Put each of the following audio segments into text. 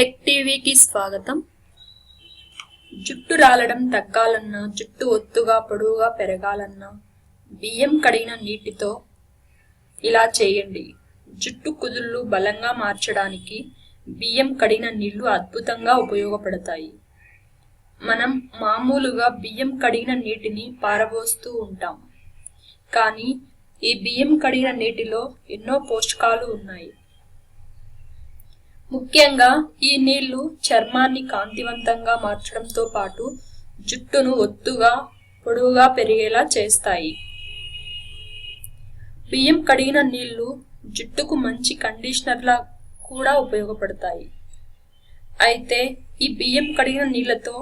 Tech టీవీకి స్వాగతం. జుట్టు రాలడం తగ్గాలన్నా జుట్టు ఒత్తుగా పొడవుగా పెరగాలన్నా బియ్యం కడిగిన నీటితో ఇలా చేయండి. జుట్టు కుదుళ్ళు బలంగా మార్చడానికి బియ్యం కడిగిన నీళ్ళు అద్భుతంగా ఉపయోగపడతాయి. మనం మామూలుగా బియ్యం కడిగిన నీటిని పారబోస్తూ ఉంటాం. కానీ ఈ బియ్యం కడిగిన నీటిలో ఎన్నో పోషకాలు ఉన్నాయి. ముఖ్యంగా ఈ నీళ్ళు చర్మాన్ని కాంతివంతంగా మార్చడంతో పాటు జుట్టును ఒత్తుగా పొడవుగా పెరిగేలా చేస్తాయి. బియ్యం కడిగిన నీళ్ళు జుట్టుకు మంచి కండిషనర్లా కూడా ఉపయోగపడతాయి. అయితే ఈ బియ్యం కడిగిన నీళ్ళతో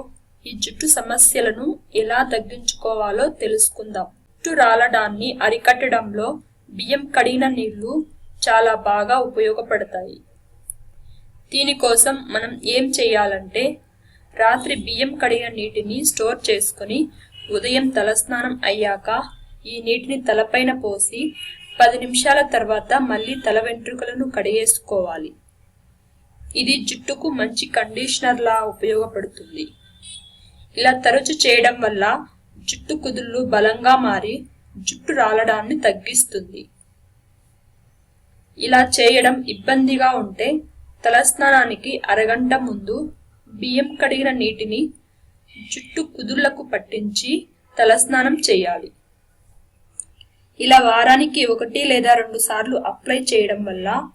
ఈ జుట్టు సమస్యలను ఎలా తగ్గించుకోవాలో తెలుసుకుందాం. జుట్టు రాలడాన్ని అరికట్టడంలో బియ్యం కడిగిన నీళ్ళు చాలా బాగా ఉపయోగపడతాయి. దీనికోసం మనం ఏం చేయాలంటే రాత్రి బియ్యం కడిగిన నీటిని స్టోర్ చేసుకుని ఉదయం తలస్నానం అయ్యాక ఈ నీటిని తలపైన పోసి పది నిమిషాల తర్వాత మళ్ళీ తల వెంట్రుకలను కడిగేసుకోవాలి. ఇది జుట్టుకు మంచి కండిషనర్లా ఉపయోగపడుతుంది. ఇలా తరచు చేయడం వల్ల జుట్టు కుదుళ్ళు బలంగా మారి జుట్టు రాలడాన్ని తగ్గిస్తుంది. ఇలా చేయడం ఇబ్బందిగా ఉంటే తలస్నానానికి అరగంట ముందు బియ్యం కడిగిన నీటిని జుట్టు కుదుళ్ళకు పట్టించి తలస్నానం చేయాలి. ఇలా వారానికి ఒకటి లేదా రెండు సార్లు అప్లై చేయడం వల్ల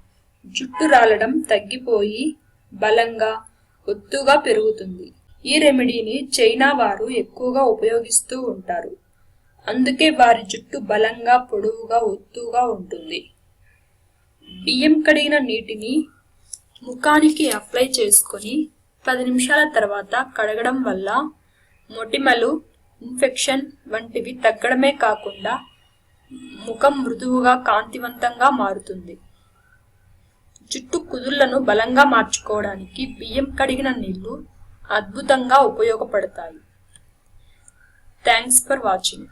జుట్టు రాలడం తగ్గిపోయి బలంగా ఒత్తుగా పెరుగుతుంది. ఈ రెమెడీని చైనా వారు ఎక్కువగా ఉపయోగిస్తూ ఉంటారు. అందుకే వారి జుట్టు బలంగా పొడవుగా ఒత్తుగా ఉంటుంది. బియ్యం కడిగిన నీటిని ముఖానికి అప్లై చేసుకొని పది నిమిషాల తర్వాత కడగడం వల్ల మొటిమలు ఇన్ఫెక్షన్ వంటివి తగ్గడమే కాకుండా ముఖం మృదువుగా కాంతివంతంగా మారుతుంది. జుట్టు కుదుళ్ళను బలంగా మార్చుకోవడానికి బియ్యం కడిగిన నీళ్ళు అద్భుతంగా ఉపయోగపడతాయి. Thanks for watching